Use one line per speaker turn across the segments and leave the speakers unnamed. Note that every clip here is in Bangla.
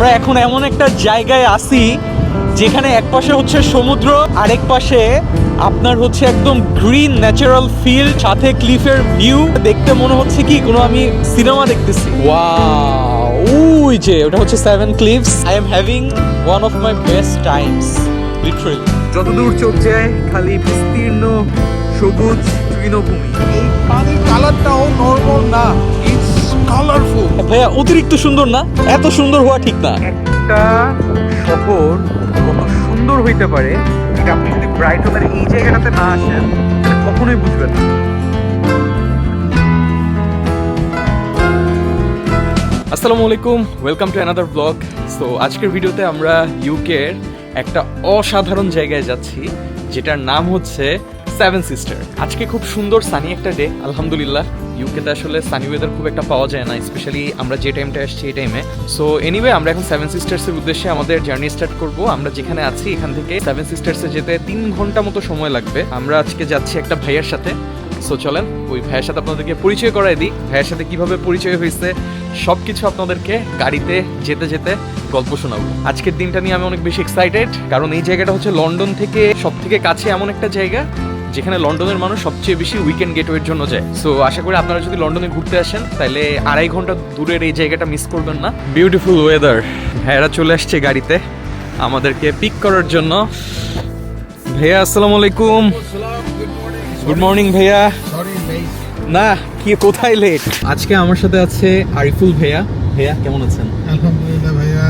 আমরা এখন এমন একটা জায়গায় আছি যেখানে এক পাশে হচ্ছে সমুদ্র আরেক পাশে আপনার হচ্ছে একদম গ্রিন ন্যাচারাল ফিল সাথে ক্লিফের ভিউ দেখতে মনে হচ্ছে কি কোনো আমি সিনেমা দেখতেছি। ওয়াও ওই যে ওটা হচ্ছে seven cliffs I am having one of my best times literally যতদূর চোখ যায় খালি বিস্তীর্ণ সবুজ তৃণভূমি।
এই পানির কালারটাও নর্মাল না। কালারফুল
ভাইয়া অতিরিক্ত সুন্দর না? এত সুন্দর হওয়া ঠিক না। একটা শহর কত সুন্দর হইতে পারে এটা আপনি যদি ব্রাইটনের এই জায়গাটাতে না আসেন তাহলে কখনোই বুঝবেন না। আসসালামু আলাইকুম welcome to another vlog so আজকের ভিডিওতে আমরা ইউকের একটা অসাধারণ জায়গায় যাচ্ছি যেটার নাম হচ্ছে সেভেন সিস্টার আজকে খুব সুন্দর সানি একটা ডে আলহামদুলিল্লাহ। ইউকেতে আসলে সানি ওয়েদার খুব একটা পাওয়া যায় না স্পেশালি আমরা যে টাইমটা আসছি এই টাইমে সো এনিওয়ে আমরা এখন সেভেন সিস্টার্সের উদ্দেশ্যে আমাদের জার্নি স্টার্ট করব। আমরা যেখানে আছি, এখান থেকে সেভেন সিস্টার্সে যেতে তিন ঘণ্টা মতো সময় লাগবে। আমরা আজকে যাচ্ছি একটা ভাইয়ের সাথে। সো চলেন, ওই ভাইয়ের সাথে আপনাদেরকে পরিচয় করাই দিই। ভাইয়ের সাথে কীভাবে পরিচয় হয়েছে সব কিছু আপনাদেরকে গাড়িতে যেতে যেতে গল্প শোনাবো। আজকের দিনটা নিয়ে আমি অনেক বেশি এক্সাইটেড কারণ এই জায়গাটা হচ্ছে লন্ডন থেকে সব থেকে কাছে এমন একটা জায়গা। যেখানে লন্ডনের মানুষ সবচেয়ে বেশি উইকেন্ড গেটওয়ের জন্য যায়। সো আশা করি আপনারা যদি লন্ডনে ঘুরতে আসেন তাহলে আড়াই ঘণ্টা দূরের এই জায়গাটা মিস করবেন না। বিউটিফুল ওয়েদার ভাইয়েরা চলে আসছে গাড়িতে। আমাদেরকে পিক করার জন্য। ভাইয়া আসসালামু আলাইকুম। গুড মর্নিং ভাইয়া।
ভাই
না কি কোথায় লেট আজকে আমার সাথে আছে আরিফুল ভাইয়া। ভাইয়া কেমন আছেন?
আলহামদুলিল্লাহ ভাইয়া।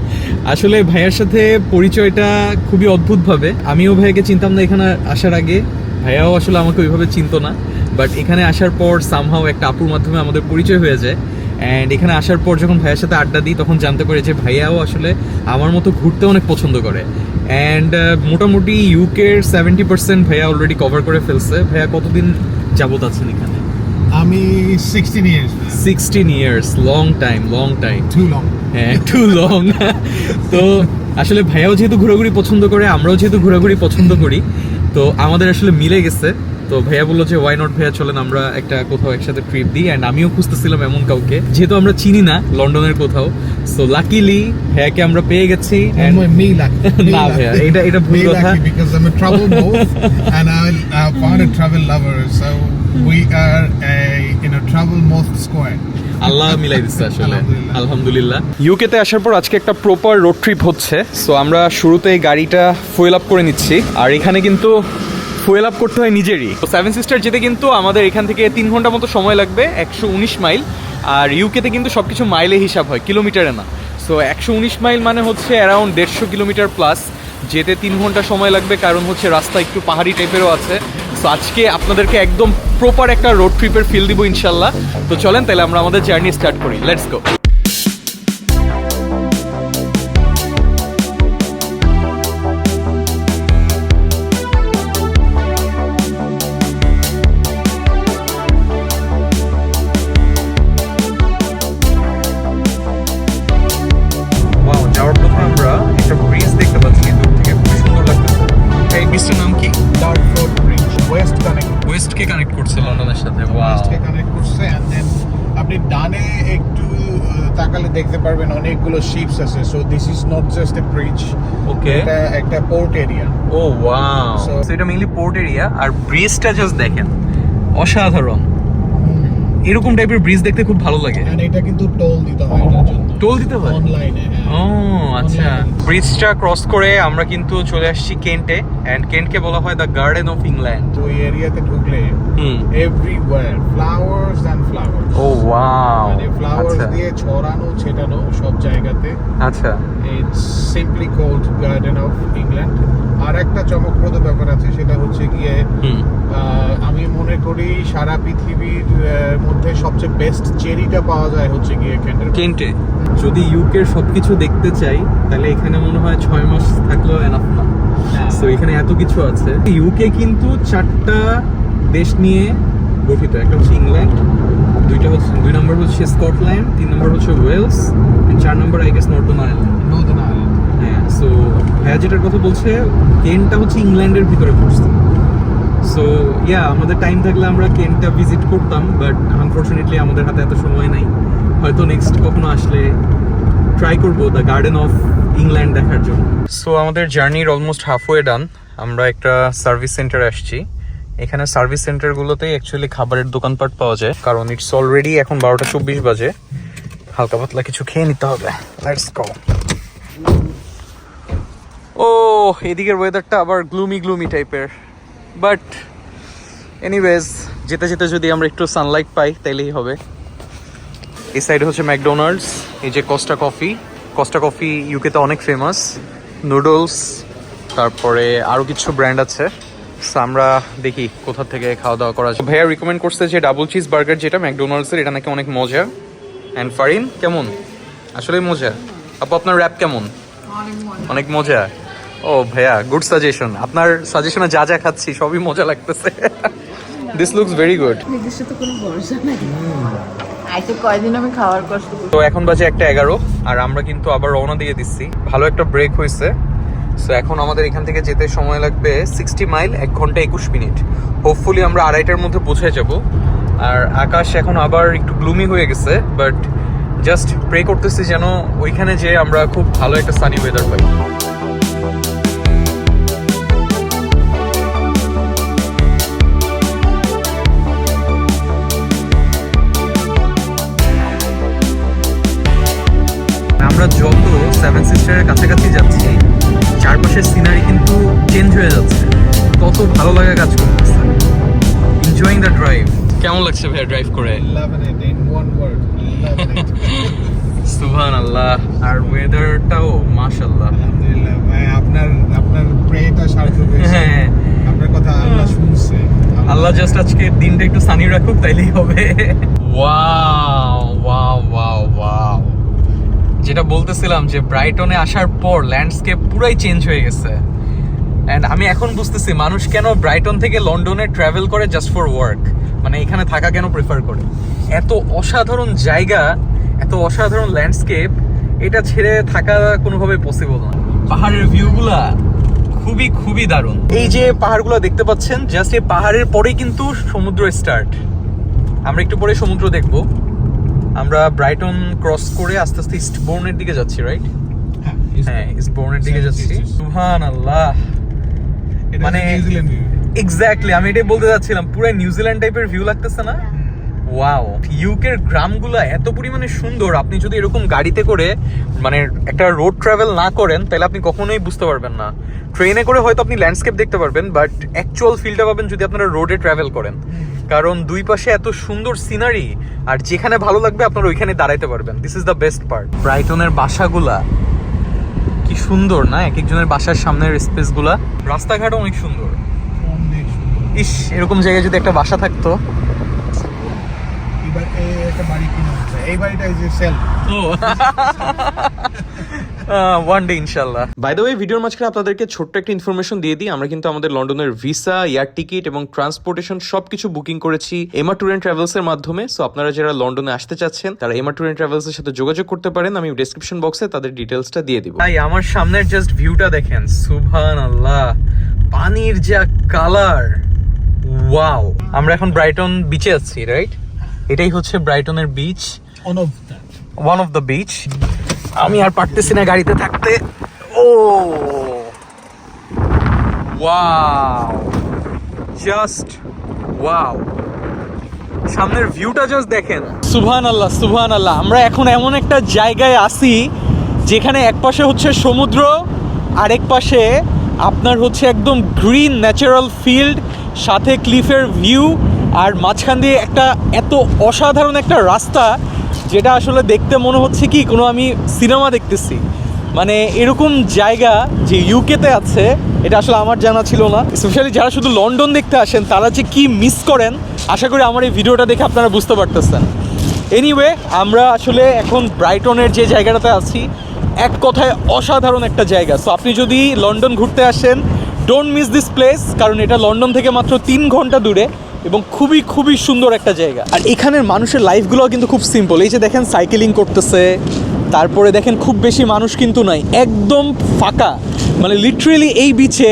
আসলে ভাইয়ার সাথে পরিচয়টা খুবই অদ্ভুত ভাবে আমিও ভাইয়াকে চিনতাম না এখানে আসার আগে। ভাইয়াও আসলে আমাকে ওইভাবে চিনতো না বাট এখানে আসার পর সামহাও একটা আপুর মাধ্যমে আমাদের পরিচয় হয়ে যায় অ্যান্ড এখানে আসার পর যখন ভাইয়ার সাথে আড্ডা দিই তখন জানতে পারি যে ভাইয়াও আসলে আমার মতো ঘুরতে অনেক পছন্দ করে অ্যান্ড মোটামুটি ইউকের সেভেন্টি পার্সেন্ট ভাইয়া অলরেডি কভার করে ফেলছে। ভাইয়া কতদিন যাবত আছেন এখানে?
আমি 16 years
sixteen years long time long time
too long
হ্যাঁ টু লং তো আসলে ভাইয়াও যেহেতু ঘোরাঘুরি পছন্দ করে আমরাও যেহেতু ঘোরাঘুরি পছন্দ করি তো আমাদের আসলে মিলে গেছে। তো ভাইয়া বলল যে ওয়াই নট ভাইয়া চলেন আমরা একটা কোথাও একসাথে ট্রিপ দিই। অ্যান্ড আমিও খুঁজতেছিলাম এমন কাউকে যেহেতু আমরা চিনি না লন্ডনের কোথাও। সো লাকিলি ভাইয়াকে আমরা পেয়ে গেছি। না ভাইয়া, এটা- এটা ভুল কথা।
because I'm a travel both and I found a travel lover. So we are a in a travel most squad
আল্লাহ মিলাই দিচ্ছে আসলে।
আলহামদুলিল্লাহ।
ইউকেতে আসার পর আজকে একটা প্রপার রোড ট্রিপ হচ্ছে। সো আমরা শুরুতে এই গাড়িটা ফুয়েল আপ করে নিচ্ছি। আর এখানে কিন্তু ফুয়েল আপ করতে হয় নিজেরই। তো সেভেন সিস্টার যেতে কিন্তু আমাদের এখান থেকে তিন ঘণ্টা মতো সময় লাগবে একশো উনিশ মাইল। আর ইউকেতে কিন্তু সব কিছু মাইলে হিসাব হয় কিলোমিটারে না। সো একশো উনিশ মাইল মানে হচ্ছে অ্যারাউন্ড দেড়শো কিলোমিটার প্লাস যেতে তিন ঘণ্টা সময় লাগবে কারণ হচ্ছে রাস্তা একটু পাহাড়ি টাইপেরও আছে। তো আজকে আপনাদেরকে একদম প্রপার একটা রোড ট্রিপের ফিল দিব ইনশাল্লাহ। তো চলেন, তাহলে আমরা আমাদের জার্নি স্টার্ট করি। লেটস গো
শিপস আছে so this is not just a bridge
okay
এটা একটা port area
oh wow so এটা মেইনলি পোর্ট এরিয়া আর ব্রিজটা জাস্ট দেখেন অসাধারণ। এরকম টাইপের ব্রিজ দেখতে খুব ভালো লাগে।
And এটা কিন্তু টোল দিতে হয় এটার জন্য।
টোল দিতে হয়?
অনলাইনে
ও আচ্ছা। ব্রিজটা ক্রস করে আমরা কিন্তু চলে আসছি কেন্টে এন্ড কেন্টকে বলা হয় দ্য গার্ডেন অফ ইংল্যান্ড তো
ওই এরিয়াতে ঢুকলে
হুম।
Everywhere flowers and flowers
oh wow
মানে ফ্লাওয়ার্স
আচ্ছা।
দিয়ে ছড়ানো ছেটানো সব জায়গাতে।
আচ্ছা।
It's simply cold garden of England আর একটা চমকপ্রদ ব্যাপার আছে সেটা হচ্ছে গিয়ে আমি মনে করি সারা পৃথিবীর মধ্যে সবচেয়ে বেস্ট চেরিটা পাওয়া যায় হচ্ছে গিয়ে ক্যান্টার
কেন্টে যদি ইউকের সবকিছু দেখতে চাই তাহলে এখানে মনে হয় ছয় মাস থাকলেও এনাফ না। সো এখানে এত কিছু আছে। ইউকে কিন্তু চারটা দেশ নিয়ে গঠিত। একটা হচ্ছে ইংল্যান্ড দুইটা হচ্ছে দুই নম্বর হচ্ছে স্কটল্যান্ড তিন নম্বর হচ্ছে ওয়েলস চার নম্বর I guess northern Ireland
northern Ireland
হ্যাঁ সো ভাইয়া যেটার কথা বলছে কেনটা হচ্ছে ইংল্যান্ডের ভিতরে পড়ছে। সো ইয়া আমাদের টাইম থাকলে আমরা কেনটা ভিজিট করতাম বাট আনফরচুনেটলি আমাদের হাতে এত সময় নাই। হয়তো নেক্সট কখনো আসলে ট্রাই করব দ্য গার্ডেন অফ ইংল্যান্ড দেখার জন্য। সো আমাদের জার্নির অলমোস্ট হাফওয়ে ডান আমরা একটা সার্ভিস সেন্টারে আসছি। এখানে সার্ভিস সেন্টারগুলোতেই অ্যাকচুয়ালি খাবারের দোকানপাট পাওয়া যায়। কারণ ইটস অলরেডি এখন বারোটা চব্বিশ বাজে। হালকা পাতলা কিছু খেয়ে নিতে হবে। লেটস গো ও, এদিকের ওয়েদারটা আবার গ্লুমি গ্লুমি টাইপের বাট এনিওয়েজ যেতে যেতে যদি আমরা একটু সানলাইট পাই, তাইলেই হবে। এই সাইডে হচ্ছে ম্যাকডোনাল্ডস এই যে Costa coffee Costa coffee UK ইউকেতে অনেক ফেমাস নুডলস তারপরে আরও কিছু ব্র্যান্ড আছে। আমরা দেখি কোথা থেকে খাওয়া দাওয়া করা যায়। ভাইয়া রিকমেন্ড করছে যে ডাবল চিজ বার্গার যেটা ম্যাকডোনাল্ডসের এটা নাকি অনেক মজা। অ্যান্ড ফারিন কেমন? আসলে মজা। আপু আপনার র্যাপ কেমন? অনেক মজা। ও ভাইয়া গুড সাজেশন আপনার সাজেশনে যা যা খাচ্ছি সবই মজা লাগতেছে। দিস লুকস ভেরি গুড
তো
এখন বাজে একটা এগারো, আর আমরা কিন্তু আবার রওনা দিয়ে দিচ্ছি। ভালো একটা ব্রেক হয়েছে। সো এখন আমাদের এখান থেকে যেতে সময় লাগবে সিক্সটি মাইল এক ঘণ্টা একুশ মিনিট হোপফুলি আমরা আড়াইটার মধ্যে পৌঁছে যাব। আর আকাশ এখন আবার একটু গ্লুমি হয়ে গেছে বাট জাস্ট প্রে করতেছি যেন ওইখানে যে আমরা খুব ভালো একটা সানি ওয়েদার পাই। আমরা যত সেভেন সিস্টারের কাছাকাছি যাচ্ছি চারপাশের সিনারি কিন্তু চেঞ্জ হয়ে যাচ্ছে। তত ভালো লাগা কাজ করতেছে। এনজয়িং দ্য ড্রাইভ কেমন লাগছে ভাইয়া ড্রাইভ করে. সুহান আল্লাহ আর ওয়েদারটাও মাশাল্লাহ
আলহামদুলিল্লাহ ভাই আপনার আপনার প্রেটা সার্থক হয়েছে।
হ্যাঁ।
আপনার কথা আল্লাহ শুনছে।
আল্লাহ জাস্ট আজকে দিনটা একটু সানি রাখুক তাইলেই হবে। ওয়াও ওয়াও ওয়াও যেটা বলতেছিলাম যে ব্রাইটনে আসার পর ল্যান্ডস্কেপ পুরাই চেঞ্জ হয়ে গেছে। অ্যান্ড আমি এখন বুঝতেছি মানুষ কেন ব্রাইটন থেকে লন্ডনে ট্রাভেল করে জাস্ট ফর ওয়ার্ক মানে এখানে থাকা কেন প্রেফার করে? এত অসাধারণ জায়গা, এত অসাধারণ ল্যান্ডস্কেপ এটা ছেড়ে থাকা কোনোভাবে পসিবল না। পাহাড়ের ভিউগুলা খুবই খুবই দারুণ। এই যে পাহাড়গুলো দেখতে পাচ্ছেন জাস্ট এই পাহাড়ের পরেই কিন্তু সমুদ্র স্টার্ট আমরা একটু পরে সমুদ্র দেখব। আমরা ব্রাইটন ক্রস করে আস্তে আস্তে ইস্টবোর্নের দিকে যাচ্ছি রাইট হ্যাঁ ইস্টবোর্নের দিকে যাচ্ছি। সুহান আল্লাহ মানে এক্স্যাক্টলি আমি এটাই বলতে যাচ্ছিলাম পুরো নিউজিল্যান্ড টাইপের ভিউ লাগতেছে না? ওয়াও ইউকের গ্রামগুলো এত পরিমাণে সুন্দর। আপনি যদি এরকম গাড়িতে করে মানে একটা রোড ট্রাভেল না করেন তাহলে আপনি কখনোই বুঝতে পারবেন না। ট্রেনে করে হয়তো আপনি ল্যান্ডস্কেপ দেখতে পারবেন বাট অ্যাকচুয়াল ফিলটা পাবেন যদি আপনারা রোডে ট্রাভেল করেন। কারণ দুই পাশে এত সুন্দর সিনারি আর যেখানে ভালো লাগবে আপনারা ওইখানে দাঁড়াইতে পারবেন। This is the best part ব্রাইটনের বাসাগুলা কি সুন্দর না? এক একজনের বাসার সামনের স্পেসগুলা রাস্তাঘাটও অনেক সুন্দর। ইস এরকম জায়গায় যদি একটা বাসা থাকতো
এই একটা বাড়ি কিনে হচ্ছে এই বাড়িটা এই যে সেল
ওয়ান ডে ইনশাল্লাহ বাই দ্য ওয়ে ভিডিওর মাঝখানে আপনাদেরকে ছোট্ট একটা ইনফরমেশন দিয়ে দিই। আমরা কিন্তু আমাদের লন্ডনের ভিসা এয়ার টিকিট এবং ট্রান্সপোর্টেশন সবকিছু বুকিং করেছি এমা ট্যুর অ্যান্ড ট্রাভেলস এর মাধ্যমে। সো আপনারা যারা লন্ডনে আসতে চাচ্ছেন তারা এমা ট্যুর অ্যান্ড ট্রাভেলস এর সাথে যোগাযোগ করতে পারেন। আমি ডেসক্রিপশন বক্সে তাদের ডিটেলসটা দিয়ে দিব। তাই আমার সামনের জাস্ট ভিউটা দেখেন। সুবহান আল্লাহ পানির যা কালার ওয়াও আমরা এখন ব্রাইটন বিচে আছি রাইট এটাই হচ্ছে ব্রাইটনের beach one of the beach আমি আর পারতেছি না গাড়িতে থাকতে। ও! ওয়াও জাস্ট ওয়াও সামনের ভিউটা জাস্ট দেখেন। সুবহান আল্লাহ সুবহান আল্লাহ আমরা এখন এমন একটা জায়গায় আসি যেখানে এক পাশে হচ্ছে সমুদ্র আর এক পাশে আপনার হচ্ছে একদম গ্রিন ন্যাচারাল ফিল্ড সাথে ক্লিফের ভিউ আর মাঝখান দিয়ে একটা এত অসাধারণ একটা রাস্তা যেটা আসলে দেখতে মনে হচ্ছে কি, কোনো আমি সিনেমা দেখতেছি। মানে এরকম জায়গা যে ইউকেতে আছে, এটা আসলে আমার জানা ছিল না। স্পেশালি যারা শুধু লন্ডন দেখতে আসেন, তারা যে কি মিস করেন, আশা করি আমার এই ভিডিওটা দেখে আপনারা বুঝতে পারতেছেন। এনিওয়ে আমরা আসলে এখন ব্রাইটনের যে জায়গাটাতে আছি, এক কথায় অসাধারণ একটা জায়গা। সো আপনি যদি লন্ডন ঘুরতে আসেন ডোন্ট মিস দিস প্লেস কারণ এটা লন্ডন থেকে মাত্র তিন ঘণ্টা দূরে। এবং খুবই খুবই সুন্দর একটা জায়গা। আর এখানের মানুষের লাইফগুলো কিন্তু খুব সিম্পল এই যে দেখেন সাইকেলিং করতেছে। তারপরে দেখেন, খুব বেশি মানুষ কিন্তু নাই। একদম ফাঁকা। মানে লিটারেলি এই বিচে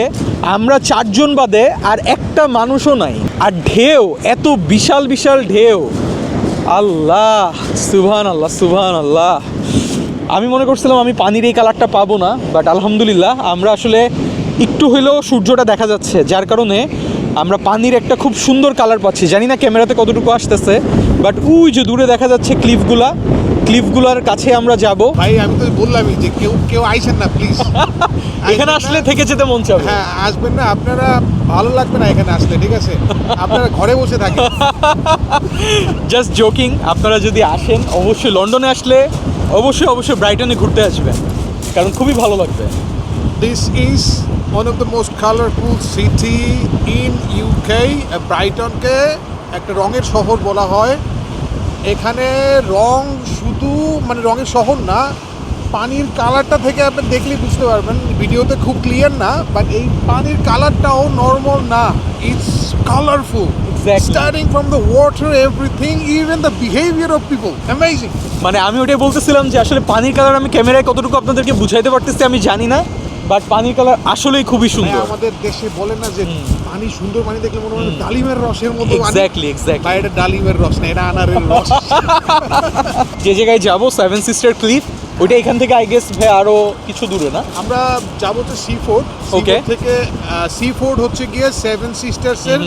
আমরা চারজন বাদে আর একটা মানুষও নাই। আর ঢেউ, এত বিশাল বিশাল ঢেউ। আল্লাহ সুবহান আল্লাহ সুবহান আল্লাহ আমি মনে করছিলাম আমি পানির এই কালারটা পাবো না বাট আলহামদুলিল্লাহ, আমরা আসলে একটু হইলেও সূর্যটা দেখা যাচ্ছে। যার কারণে আমরা পানির একটা খুব সুন্দর কালার পাচ্ছি। জানি না ক্যামেরাতে কতটুকু আসতেছে বাট ওই যে দূরে দেখা যাচ্ছে ক্লিফগুলা ক্লিফগুলার কাছে আমরা যাব।
ভাই আমি তো বললামই যে কেউ কেউ আইসেন না প্লিজ
এখানে আসলে থেকে যেতে মন চাবে।
হ্যাঁ আসবেন না আপনারা ভালো লাগবে না এখানে আসলে ঠিক আছে? আপনারা ঘরে বসে থাকেন।
জাস্ট জোকিং আপনারা যদি আসেন অবশ্যই লন্ডনে আসলে অবশ্যই অবশ্যই ব্রাইটনে ঘুরতে আসবেন কারণ খুবই ভালো লাগবে।
This is one of the most colourful city in UK ব্রাইটনকে একটা রঙের শহর বলা হয়। এখানে রং শুধু মানে রঙের শহর না পানির কালারটা থেকে আপনি দেখলেই বুঝতে পারবেন। ভিডিওতে খুব ক্লিয়ার না বাট এই পানির কালারটাও নর্মাল না। It's colourful
Exactly.
Starting from the water everything even the behaviour of people amazing
মানে আমি ওটাই বলতেছিলাম যে আসলে পানির কালার আমি ক্যামেরায় কতটুকু আপনাদেরকে বুঝাইতে পারতেছি আমি জানি না। বাট পানির কালার আসলেই খুবই সুন্দর।
আমাদের দেশে বলে না যে পানি সুন্দর পানি দেখলে মনে হয় ডালিমের রসের মতো।
এক্স্যাক্টলি এক্স্যাক্টলি
এটা ডালিমের রস না এটা আনারের রস।
যে জায়গায় যাব সেভেন সিস্টার ক্লিফ ওইটা এখান থেকে আই গেস ভাই আরও কিছু দূরে না?
আমরা যাব তো সি ফোর্ড
ওকে
থেকে সি ফোর্ড হচ্ছে গিয়ে সেভেন সিস্টার্স এর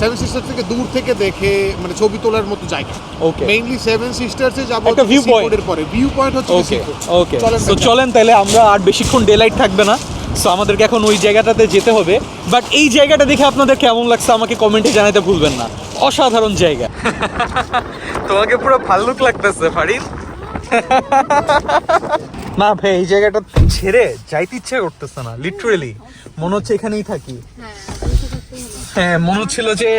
সেভেন সিস্টার থেকে দূর থেকে দেখে মানে ছবি তোলার মতো জায়গা।
ওকে
মেইনলি সেভেন সিস্টার্স যাব
একটা point.
এর পরে। ভিউ পয়েন্ট হচ্ছে
ওকে ওকে
চলেন
তো চলেন তাহলে আমরা আর বেশিক্ষণ ডে লাইট থাকবে না। সো আমাদেরকে এখন ওই জায়গাটাতে যেতে হবে। বাট এই জায়গাটা দেখে আপনাদের কেমন লাগছে আমাকে কমেন্টে জানাতে ভুলবেন না। অসাধারণ জায়গা। তোমাকে পুরো ভাল্লুক লাগতেছে ফারিন না ভাই এই জায়গাটা ছেড়ে যাইতে ইচ্ছা করতেছে না লিটারেলি মনে হচ্ছে এখানেই থাকি। হ্যাঁ। মনে হচ্ছিল যে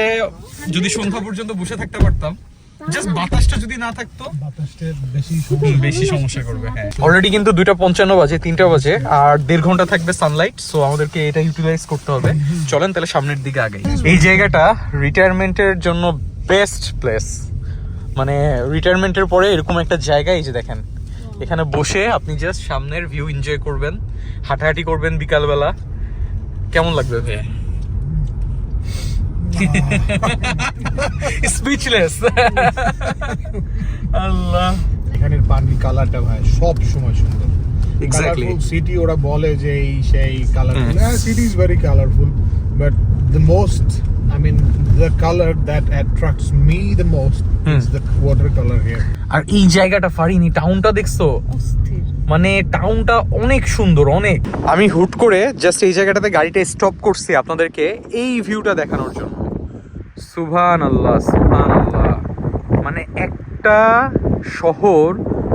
যদি সন্ধ্যা পর্যন্ত বসে থাকতে পারতাম জাস্ট বাতাসটা যদি না থাকতো বেশি সমস্যা করবে হ্যাঁ। অলরেডি কিন্তু দুইটা পঞ্চান্ন বাজে তিনটা বাজে আর দেড় ঘণ্টা থাকবে সানলাইট সো আমাদেরকে এটা ইউটিলাইজ করতে হবে। চলেন তাহলে সামনের দিকে আগে এই জায়গাটা রিটায়ারমেন্টের জন্য বেস্ট প্লেস মানে রিটায়ারমেন্টের পরে এরকম একটা জায়গা এই যে দেখেন। এখানে বসে আপনি জাস্ট সামনের ভিউ এনজয় করবেন হাঁটাহাঁটি করবেন বিকালবেলা। কেমন লাগবে ভাই স্পিচলেস আল্লাহ
এখানের পানির কালারটা ভাই সব সময় সুন্দর।
Exactly.
সিটি ওরা বলে যে এই সেই colourful city is very colourful but the most I mean the colour that attracts me the most is the water colour here
আর এই জায়গাটা ফারিনি টাউনটা দেখছ?
অস্থির।
মানে টাউনটা অনেক সুন্দর অনেক। আমি হুট করে জাস্ট এই জায়গাটাতে গাড়িটা স্টপ করছি আপনাদেরকে এই ভিউটা দেখানোর জন্য। সুভান আল্লাহ সুভান আল্লাহ মানে একটা শহর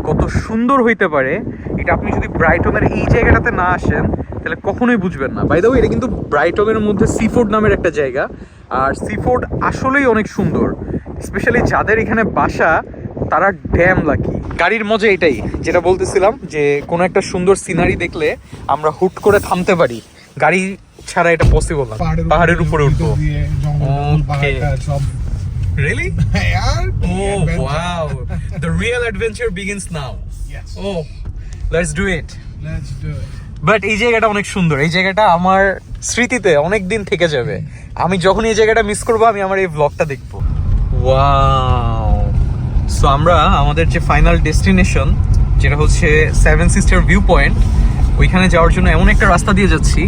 কত সুন্দর হইতে পারে এটা আপনি যদি ব্রাইটনের এই জায়গাটাতে না আসেন তাহলে কখনোই বুঝবেন না। বাই দ্য এটা কিন্তু ব্রাইটনের মধ্যে সিফোর্ড নামের একটা জায়গা আর সিফোর্ড আসলেই অনেক সুন্দর স্পেশালি যাদের এখানে বাসা তারা ড্যাম লাকি গাড়ির মজা এটাই যেটা বলতেছিলাম যে কোনো একটা সুন্দর সিনারি দেখলে আমরা হুট করে থামতে পারি গাড়ি ছাড়া এটা পসিবল না পাহাড়ের উপরে উঠবো Really?
यार
Oh wow! The real adventure begins now.
Yes.
Oh, let's do it.
Let's do it.
But এই জায়গাটা অনেক সুন্দর এই জায়গাটা আমার স্মৃতিতে অনেক দিন থেকে যাবে আমি যখন এই জায়গাটা মিস করব আমি আমার এই ব্লগটা দেখব ওয়াও সো আমরা আমাদের যে ফাইনাল ডেস্টিনেশন যেটা হচ্ছে সেভেন সিস্টার ভিউ পয়েন্ট ওইখানে যাওয়ার জন্য এমন একটা রাস্তা দিয়ে যাচ্ছি।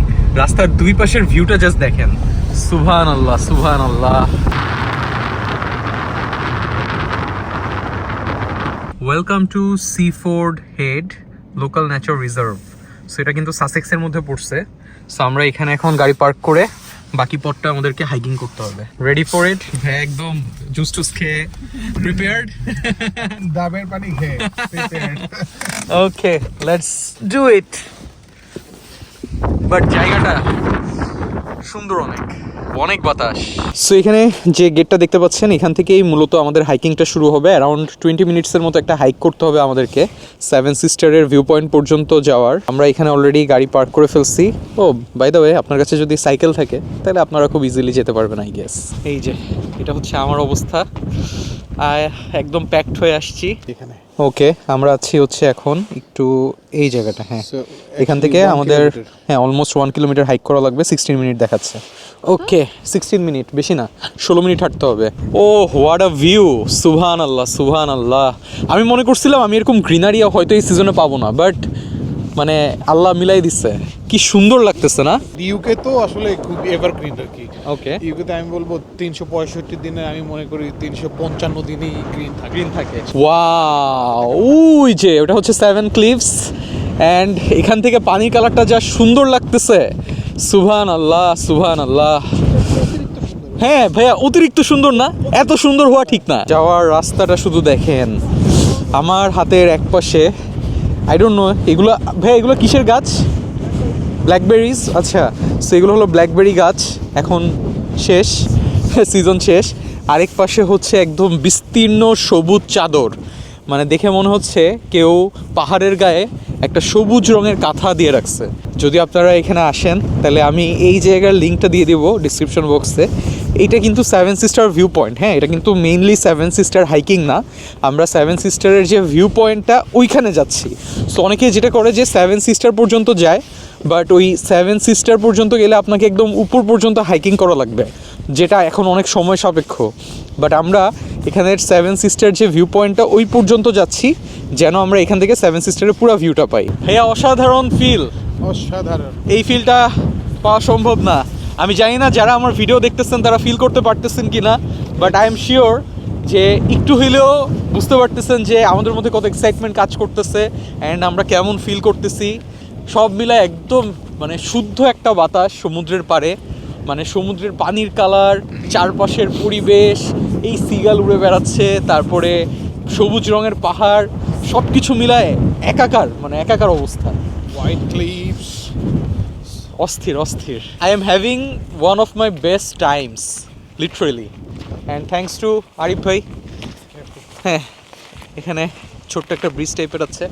রাস্তার দুই পাশের ভিউটা জাস্ট দেখেন। সুভান আল্লাহ সুভান আল্লাহ welcome to Seaford head local nature reserve so এটা কিন্তু সাসেক্সের মধ্যে পড়ছে। সো আমরা এখানে এখন গাড়ি পার্ক করে বাকি পথটা আমাদেরকে হাইকিং করতে হবে। রেডি ফর ইট একদম জুস টুস খেয়ে প্রিপেয়ার্ড
ডাবের পানি খেয়ে.
Okay let's do it but জায়গাটা সুন্দর অনেক অনেক বাতাস। সো এখানে যে গেটটা দেখতে পাচ্ছেন এখান থেকেই মূলত আমাদের হাইকিংটা শুরু হবে। অ্যারাউন্ড টোয়েন্টি মিনিটসের মতো একটা হাইক করতে হবে আমাদেরকে। সেভেন সিস্টারের ভিউ পয়েন্ট পর্যন্ত যাওয়ার। আমরা এখানে অলরেডি গাড়ি পার্ক করে ফেলছি। ও বাই দ্য ওয়ে আপনার কাছে যদি সাইকেল থাকে তাহলে আপনারা খুব ইজিলি যেতে পারবেন আই গেস এই যে এটা হচ্ছে আমার অবস্থা। আয় একদম প্যাকড হয়ে আসছি।
এখানে।
ওকে আমরা আছি হচ্ছে এখন একটু এই জায়গাটা হ্যাঁ। এখান থেকে আমাদের হ্যাঁ অলমোস্ট ওয়ান কিলোমিটার হাইক করা লাগবে সিক্সটিন মিনিট দেখাচ্ছে। ওকে সিক্সটিন মিনিট বেশি না ষোলো মিনিট হাঁটতে হবে। ও হোয়াট আ ভিউ সুবহান আল্লাহ সুহান আল্লাহ আমি মনে করছিলাম আমি এরকম গ্রিনারি হয়তো এই সিজনে পাবো না বাট মানে আল্লাহ মিলাই দিচ্ছে। কি সুন্দর লাগতেছে না?
ইউকে তো আসলে খুব এভারগ্রিন আর কি।
ওকে
ইউকেতে আমি বলব তিনশো পঁয়ষট্টি দিনে আমি মনে করি তিনশো পঞ্চান্ন দিনই গ্রিন থাকে।
গ্রিন থাকে। ওয়াও ওই যে ওটা হচ্ছে সেভেন ক্লিভস অ্যান্ড এখান থেকে পানির কালারটা যা সুন্দর লাগতেছে। সুবহান আল্লাহ সুবহান আল্লাহ হ্যাঁ ভাইয়া অতিরিক্ত সুন্দর না? এত সুন্দর হওয়া ঠিক না। যাওয়ার রাস্তাটা শুধু দেখেন। আমার হাতের এক পাশে আই ডোন্ট নো এগুলো ভাইয়া এগুলো কিসের গাছ? ব্ল্যাকবেরিজ আচ্ছা সো এগুলো হলো ব্ল্যাকবেরি গাছ, এখন শেষ সিজন শেষ। আরেক পাশে হচ্ছে একদম বিস্তীর্ণ সবুজ চাদর। মানে দেখে মনে হচ্ছে কেউ পাহাড়ের গায়ে একটা সবুজ রঙের কাঁথা দিয়ে রাখছে। যদি আপনারা এখানে আসেন, তাহলে আমি এই জায়গার লিঙ্কটা দিয়ে দিব ডিসক্রিপশন বক্সে এইটা কিন্তু সেভেন সিস্টার ভিউ পয়েন্ট হ্যাঁ? এটা কিন্তু মেইনলি সেভেন সিস্টার হাইকিং না। আমরা সেভেন সিস্টারের যে ভিউ পয়েন্টটা ওইখানে যাচ্ছি। সো অনেকে যেটা করে যে সেভেন সিস্টার পর্যন্ত যায় বাট ওই সেভেন সিস্টার পর্যন্ত গেলে আপনাকে একদম উপর পর্যন্ত হাইকিং করা লাগবে যেটা এখন অনেক সময় সাপেক্ষ। বাট আমরা এখানের সেভেন সিস্টার যে ভিউ পয়েন্টটা ওই পর্যন্ত যাচ্ছি যেন আমরা এখান থেকে সেভেন সিস্টারের পুরো ভিউটা পাই। হ্যাঁ অসাধারণ ফিল
অসাধারণ।
এই ফিলটা পাওয়া সম্ভব না। আমি জানি না যারা আমার ভিডিও দেখতেছেন তারা ফিল করতে পারতেছেন কি না বাট আই এম শিওর যে একটু হইলেও বুঝতে পারতেছেন যে আমাদের মধ্যে কত এক্সাইটমেন্ট কাজ করতেছে অ্যান্ড আমরা কেমন ফিল করতেছি। সব মিলায় একদম মানে শুদ্ধ একটা বাতাস সমুদ্রের পাড়ে মানে সমুদ্রের পানির কালার চারপাশের পরিবেশ, এই সিগাল উড়ে বেড়াচ্ছে, তারপরে সবুজ রঙের পাহাড় সব কিছু মিলায় একাকার মানে একাকার অবস্থা।
হোয়াইট ক্লিভস
অস্থির অস্থির। I am having one of my best times literally and thanks to Arif ভাই হ্যাঁ এখানে ছোট্ট একটা ব্রিজ টাইপের আছে।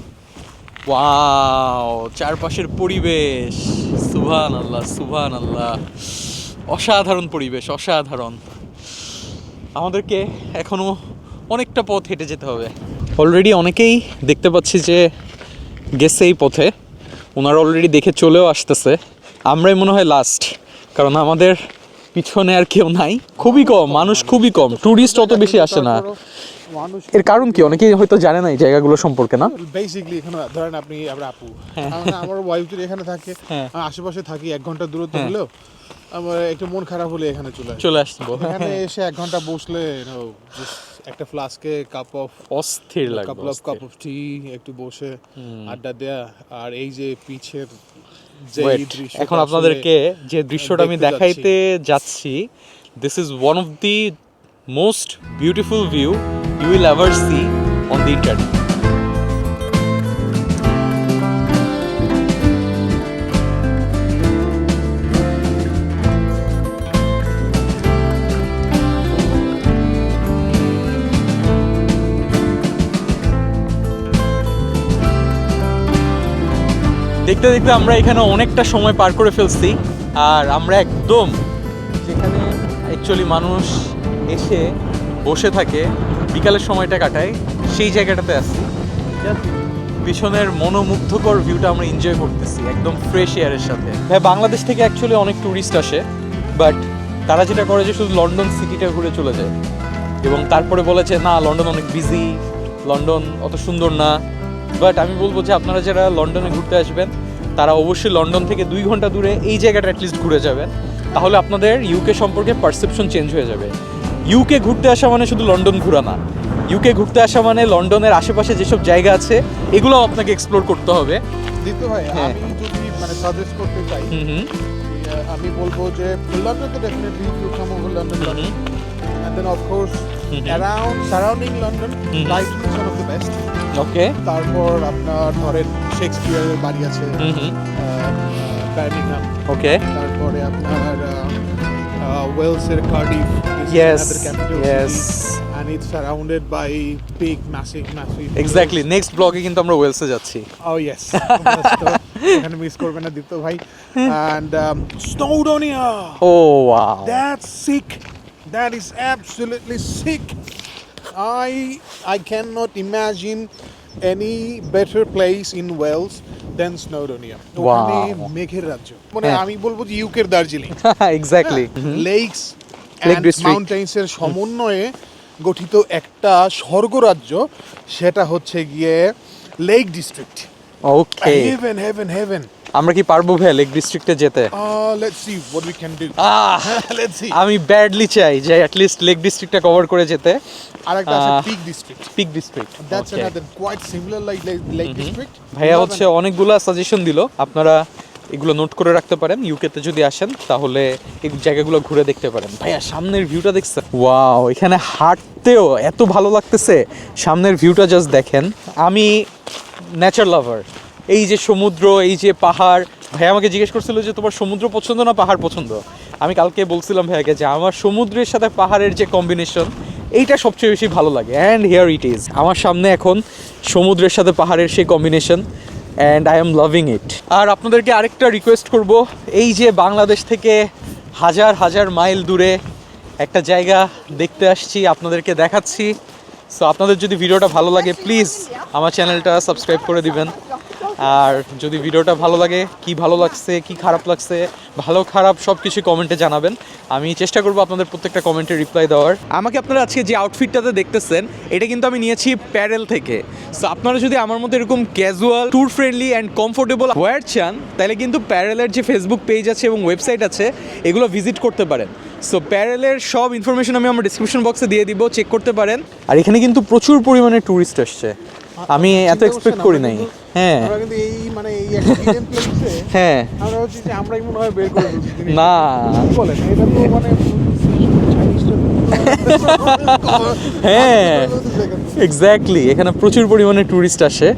ওয়াও চারপাশের পরিবেশ। সুভান আল্লাহ সুভান আল্লাহ অসাধারণ পরিবেশ, অসাধারণ। আমাদেরকে এখনও অনেকটা পথ হেঁটে যেতে হবে। অলরেডি অনেকেই দেখতে পাচ্ছি যে গেছে এই পথে। ওনারা অলরেডি দেখে চলেও আসতেছে। আমরাই মনে হয় লাস্ট কারণ আমাদের পিছনে আর কেউ নাই। খুবই কম মানুষ খুবই কম। ট্যুরিস্ট অত বেশি আসে না। এর কারণ কি? অনেকেই হয়তো জানে না এই জায়গাগুলো সম্পর্কে না?
বেসিকলি এখানে ধরেন আপনি আমরা আপু। আমরা- আমার ওয়াইফ যদি এখানে থাকে
হ্যাঁ।
আশেপাশে থাকি এক ঘণ্টা দূরত্ব
হ্যাঁ।
হলেও আমার একটু মন খারাপ হলে এখানে চলে আসি।
চলে আসব
এখানে এসে এক ঘণ্টা বসলে একটা ফ্লাস্কে কাপ অফ
অস্থির লাগবে
couple of cup of tea একটু বসে আড্ডা দেয়া আর এই যে পিছের
এখন আপনাদেরকে যে দৃশ্যটা আমি দেখাইতে যাচ্ছি। This is one of the most beautiful view you will ever see on the internet দেখতে দেখতে আমরা এখানে অনেকটা সময় পার করে ফেলছি, আর আমরা একদম যেখানে অ্যাকচুয়ালি মানুষ এসে বসে থাকে, বিকালের সময়টা কাটায়, সেই জায়গাটাতে Just পিছনের মনোমুগ্ধকর ভিউটা আমরা এনজয় করতেছি, একদম ফ্রেশ এয়ারের সাথে। হ্যাঁ বাংলাদেশ থেকে অ্যাকচুয়ালি অনেক ট্যুরিস্ট আসে বাট তারা যেটা করে যে শুধু লন্ডন সিটিটা ঘুরে চলে যায়। এবং তারপরে বলেছে না, লন্ডন অনেক বিজি লন্ডন অত সুন্দর না। বাট আমি বলব যে, আপনারা যারা লন্ডনে ঘুরতে আসবেন তারা অবশ্যই লন্ডন থেকে দুই ঘণ্টা দূরে এই জায়গাটা অ্যাটলিস্ট ঘুরে যাবেন তাহলে আপনাদের ইউকে সম্পর্কে পারসেপশন চেঞ্জ হয়ে যাবে। ইউকে ঘুরতে আসা মানে শুধু লন্ডন ঘোরা না। ইউকে ঘুরতে আসা মানে লন্ডনের আশেপাশে যেসব জায়গা আছে এগুলো আপনাকে এক্সপ্লোর করতে হবে।
দিত ভাই
হ্যাঁ।
আমি যদি মানে সাজেস্ট করতে চাই আমি বলব যে লন্ডন তো definitely over London and then of course around surrounding London
Mhm.
Brighton is one of the best
okay
তারপর আপনার ধরেন শেক্সপিয়ারের বাড়ি আছে
হুম হুম
বার্মিংহাম
ওকে
তারপরে আপনার ওয়েলসের Cardiff
Yes, yes.
and it's surrounded by big massive massive
exactly next ব্লগে কিন্তু আমরা ওয়েলসে যাচ্ছি
Oh yes. এখানে মিস করবেন না দীপ্ত ভাই and um, Snowdonia
O wow
That's sick. That is absolutely sick. I I cannot imagine any better place in Wales than Snowdonia. ওখানে
Wow.
মেঘের রাজ্য মানে
হ্যাঁ।
আমি বলব যে ইউকের Darjeeling
exactly
lakes
Lake district.
Mountains এর সমন্বয়ে গঠিত একটা স্বর্গরাজ্য সেটা হচ্ছে গিয়ে lake district
okay
heaven heaven heaven
আমরা কি পারব ভাইয়া লেক ডিস্ট্রিক্টে যেতে?
সি
আমি ব্যাডলি চাই যে অ্যাটলিস্ট লেক ডিস্ট্রিক্টটা কভার করে যেতে।
আরেকটা আছে peak district
peak district
that's another quite similar like lake district
ভাইয়া হচ্ছে অনেকগুলা সাজেশন দিল। আপনারা এগুলো নোট করে রাখতে পারেন ইউকেতে যদি আসেন তাহলে এই জায়গাগুলো ঘুরে দেখতে পারেন। ভাইয়া সামনের ভিউটা দেখছেন? ওয়াও এখানে হাঁটতেও এত ভালো লাগতেছে। সামনের ভিউটা জাস্ট দেখেন। আমি নেচার লাভার এই যে সমুদ্র এই যে পাহাড়। ভাইয়া আমাকে জিজ্ঞেস করছিল যে তোমার সমুদ্র পছন্দ না পাহাড় পছন্দ? আমি কালকে বলছিলাম ভাইয়াকে যে আমার সমুদ্রের সাথে পাহাড়ের যে কম্বিনেশন এইটা সবচেয়ে বেশি ভালো লাগে। অ্যান্ড হিয়ার ইট ইজ আমার সামনে এখন সমুদ্রের সাথে পাহাড়ের সেই combination and I am loving it আর আপনাদেরকে আরেকটা রিকোয়েস্ট করব এই যে বাংলাদেশ থেকে হাজার হাজার মাইল দূরে একটা জায়গা দেখতে আসছি আপনাদেরকে দেখাচ্ছি। সো আপনাদের যদি ভিডিওটা ভালো লাগে প্লিজ আমার চ্যানেলটা সাবস্ক্রাইব করে দিবেন। আর যদি ভিডিওটা ভালো লাগে কি ভালো লাগছে কি খারাপ লাগছে ভালো খারাপ সব কিছু কমেন্টে জানাবেন। আমি চেষ্টা করব আপনাদের প্রত্যেকটা কমেন্টে রিপ্লাই দেওয়ার। আমাকে আপনারা আজকে যে আউটফিটটাতে দেখতেছেন এটা কিন্তু আমি নিয়েছি প্যারেল থেকে। সো আপনারা যদি আমার মধ্যে এরকম casual tour friendly and comfortable wear চান তাহলে কিন্তু প্যারেলের যে ফেসবুক পেজ আছে এবং ওয়েবসাইট আছে এগুলো ভিজিট করতে পারেন। সো প্যারেলের সব ইনফরমেশন আমি আমার ডিসক্রিপশন বক্সে দিয়ে দিব চেক করতে পারেন। আর এখানে কিন্তু প্রচুর পরিমাণে টুরিস্ট আসছে। আমি এত এক্সপেক্ট করি নাই। হ্যাঁ।
আমরা কিন্তু এই মানে এই
হ্যাঁ।
আমরা হচ্ছে যে আমরাই মনে হয় বের করে
না।
বলেন? এটা তো মানে
হ্যাঁ। এক্স্যাক্টলি এখানে প্রচুর পরিমাণে ট্যুরিস্ট আসে।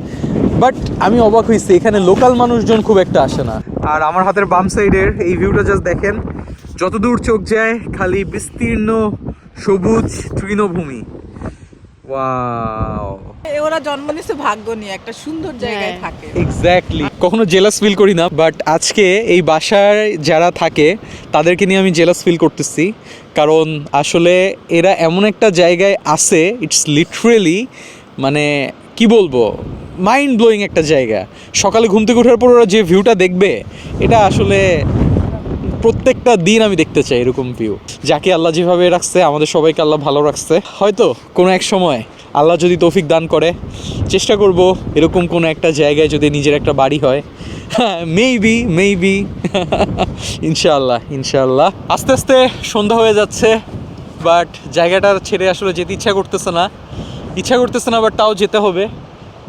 বাট আমি অবাক হয়েছি এখানে লোকাল মানুষজন খুব একটা আসে না। আর আমার হাতের বাম সাইডের এই ভিউটা জাস্ট দেখেন যতদূর চোখ যায় খালি বিস্তীর্ণ সবুজ তৃণভূমি। ওয়াও
ওরা জন্ম নিচ্ছে ভাগ্য নিয়ে একটা সুন্দর জায়গায়
হ্যাঁ।
থাকে।
এক্স্যাক্টলি কখনো জেলাস ফিল করি না বাট আজকে এই বাসায় যারা থাকে তাদেরকে নিয়ে আমি জেলাস ফিল করতেছি। কারণ আসলে এরা এমন একটা জায়গায় আছে ইটস লিটারেলি মানে কি বলব মাইন্ড ব্লোয়িং একটা জায়গা। সকালে ঘুম থেকে ওঠার পর ওরা যে ভিউটা দেখবে এটা আসলে প্রত্যেকটা দিন আমি দেখতে চাই এরকম ভিউ যাকে আল্লাহ যেভাবে রাখছে, আমাদের সবাইকে আল্লাহ ভালো রাখছে। হয়তো কোনো এক সময় আল্লাহ যদি তৌফিক দান করে, চেষ্টা করব এরকম কোনো একটা জায়গায় যদি নিজের একটা বাড়ি হয়। মেবি মেবি ইনশাআল্লাহ ইনশাআল্লাহ। আস্তে আস্তে সন্ধ্যা হয়ে যাচ্ছে বাট জায়গাটা ছেড়ে আসলে যেতে ইচ্ছা করতেছে না। ইচ্ছা করতেছে না বাট তাও যেতে হবে।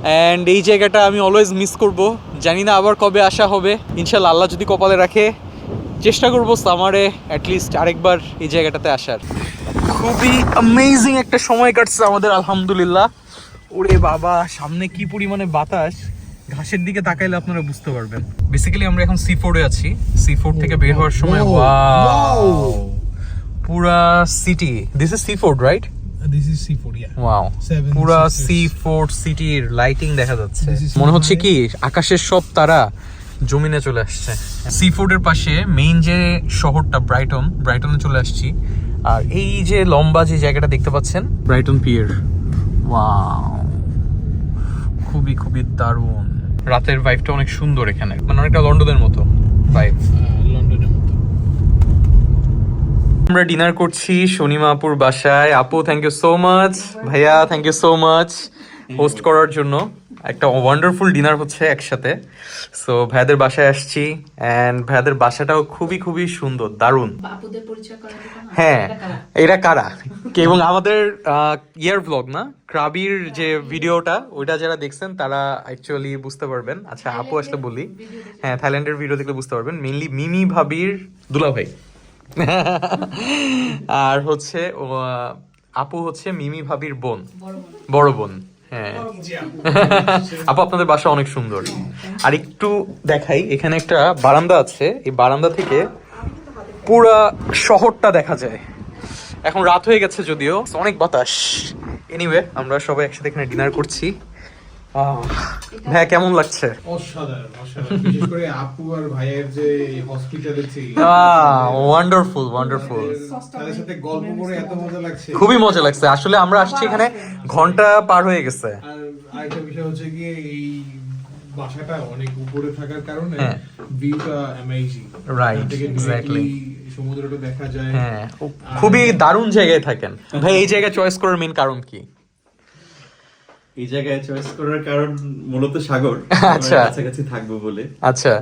অ্যান্ড এই জায়গাটা আমি অলওয়েজ মিস করব। জানি না আবার কবে আসা হবে। ইনশাল্লাহ আল্লাহ যদি কপালে রাখে চেষ্টা করব সামারে অ্যাটলিস্ট আরেকবার এই জায়গাটাতে আসার। খুবই অ্যামেজিং একটা সময় কাটছে আমাদের আলহামদুলিল্লাহ। ওরে বাবা সামনে কি পরিমাণে বাতাস। ঘাসের দিকে তাকাইলে আপনারা বুঝতে পারবেন। বেসিক্যালি আমরা এখন সি ফোর্ডে আছি। সি ফোর্ড থেকে বের হওয়ার সময়. ওয়াও পুরা city this is Seaford right
this is Seaford yeah
wow পুরা সি ফোর্ট সিটির লাইটিং দেখা যাচ্ছে। মনে হচ্ছে কি আকাশের সব তারা জমিনে চলে আসছে। সি ফোর্টের পাশে মেইন যে শহরটা ব্রাইটন ব্রাইটনে চলে আসছি। আর এই যে লম্বা যে জায়গাটা দেখতে পাচ্ছেন ব্রাইটন পিয়ার ওয়াও খুবই খুবই দারুণ। রাতের ভাইবটা অনেক সুন্দর এখানে। মানে অনেকটা লন্ডনের মতো ভাইব
লন্ডনের মতো।
আমরা ডিনার করছি শনিমা আপুর বাসায়। আপু থ্যাংক ইউ সো মাচ ভাইয়া thank you so much host করার জন্য। একটা ওয়ান্ডারফুল ডিনার হচ্ছে একসাথে। সো ভাইয়াদের বাসায় আসছি অ্যান্ড ভাইয়াদের বাসাটাও খুবই খুবই সুন্দর দারুণ? হ্যাঁ
এটা কারা?
এবং আমাদের ইয়ার ব্লগ না? ক্রাবির যে ভিডিওটা ওইটা যারা দেখছেন তারা অ্যাকচুয়ালি বুঝতে পারবেন। আচ্ছা আপু আসলে বলি। হ্যাঁ থাইল্যান্ডের ভিডিও দেখলে বুঝতে পারবেন। মেনলি মিমি ভাবির দুলা ভাই আর হচ্ছে আপু হচ্ছে মিমি ভাবির বোন। বড় বোন। হ্যাঁ। আপু। আপনাদের বাসা অনেক সুন্দর। আর একটু দেখাই এখানে একটা বারান্দা আছে। এই বারান্দা থেকে পুরা শহরটা দেখা যায়। এখন রাত হয়ে গেছে যদিও। অনেক বাতাস। এনিওয়ে আমরা সবাই একসাথে এখানে ডিনার করছি। ভাইয়া কেমন লাগছে?
অসাধারণ অসাধারণ। বিশেষ করে আপু আর ভাইয়ের যে হসপিটালিটি
ওয়ান্ডারফুল ওয়ান্ডারফুল
তাদের সাথে গল্প করে এত মজা লাগছে।
খুবই মজা লাগছে। আসলে আমরা আসছি এখানে ঘণ্টা পার হয়ে গেছে।
আর আর আরেকটা বিষয় হচ্ছে গিয়ে এই বাসাটা অনেক উপরে থাকার কারণে
হ্যাঁ।
ভিউটা অ্যামেজিং. সমুদ্রটা দেখা যায়।
হ্যাঁ খুবই দারুণ জায়গায় থাকেন। ভাই এই জায়গা চয়েস করার মেন কারণ কি?
এই জায়গায় চয়েস করার কারণ মূলত সাগর।
আচ্ছা।
কাছাকাছি থাকব বলে।
আচ্ছা।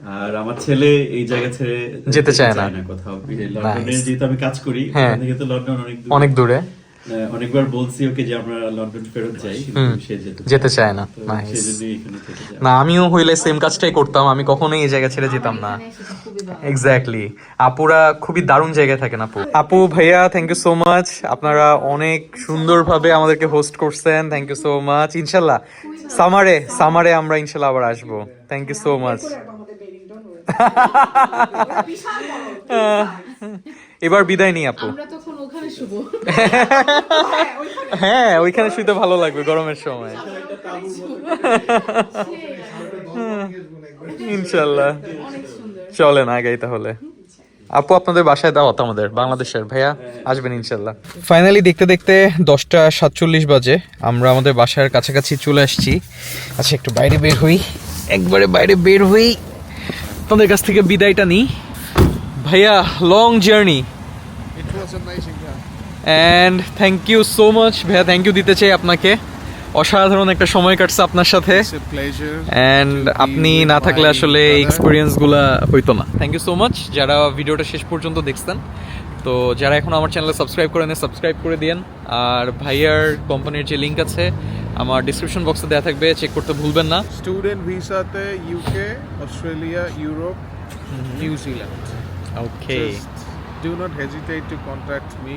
আর আমার ছেলে এই জায়গা ছেড়ে
যেতে চায় না।
কোথাও। লন্ডনে যেহেতু আমি কাজ করি
হ্যাঁ।
থেকে তো লন্ডন অনেক
অনেক দূরে।
অনেকবার বলছি ওকে যে আমরা লন্ডন ফেরত যাই সে যেতে
চায় না। না আমিও হইলে সেম কাজটাই করতাম। আমি কখনোই এই জায়গা ছেড়ে যেতাম না। এক্স্যাক্টলি আপুরা খুবই দারুণ জায়গায় থাকেন আপু। আপু ভাইয়া থ্যাংক ইউ সো মাচ আপনারা অনেক সুন্দরভাবে আমাদেরকে হোস্ট করছেন। থ্যাংক ইউ সো মাচ ইনশাল্লাহ। সামারে সামারে আমরা ইনশাল্লাহ আবার আসব। থ্যাংক ইউ সো মাচ এবার বিদায় নিই আপু। হ্যাঁ ওইখানে শুইতে ভালো লাগবে গরমের সময়। ইনশাল্লাহ। চলেন আগাই তাহলে। আপু আপনাদের বাসায় দাওয়াত আমাদের বাংলাদেশের। ভাইয়া আসবেন ইনশাল্লাহ। ফাইনালি দেখতে দেখতে দশটা সাতচল্লিশ বাজে। আমরা আমাদের বাসার কাছাকাছি চলে আসছি। আচ্ছা একটু বাইরে বের হই। একবারে বাইরে বের হই। আপনাদের কাছ থেকে বিদায়টা নিই। ভাইয়া long journey and thank you so much ভাইয়া থ্যাংক ইউ দিতে চাই আপনাকে। অসাধারণ একটা সময় কাটছে আপনার সাথে। অ্যান্ড আপনি না থাকলে আসলে এক্সপিরিয়েন্সগুলো হইতো না। থ্যাংক ইউ সো মাচ যারা ভিডিওটা শেষ পর্যন্ত দেখছেন তো যারা এখন আমার চ্যানেলে সাবস্ক্রাইব করে নেন সাবস্ক্রাইব করে দিন আর ভাইয়ার কোম্পানির যে লিঙ্ক আছে আমার ডিসক্রিপশন বক্সে দেওয়া থাকবে চেক করতে ভুলবেন না।
Student ভিসাতে UK Australia Europe New Zealand
okay
do not hesitate to contact me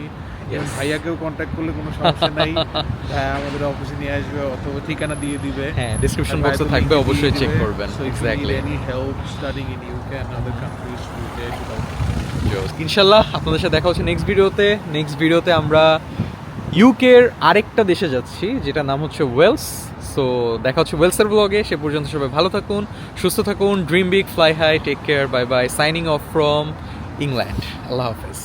ভাইয়াকেও contact করলে কোনো সমস্যা নাই। আমাদের অফিসে নিয়ে আসবে অথবা ঠিকানা দিয়ে দিবে।
হ্যাঁ ডিসক্রিপশন বক্সে থাকবে অবশ্যই চেক করবেন। Exactly
any help studying in UK and other countries UK
ইনশাল্লাহ আপনাদের সাথে দেখা হচ্ছে নেক্সট ভিডিওতে নেক্সট ভিডিওতে আমরা ইউকের আরেকটা দেশে যাচ্ছি যেটা নাম হচ্ছে ওয়েলস। সো দেখা হচ্ছে ওয়েলসের ব্লগে সে পর্যন্ত সবাই ভালো থাকুন, সুস্থ থাকুন dream big fly high take care bye bye signing off from England আল্লাহ হাফেজ।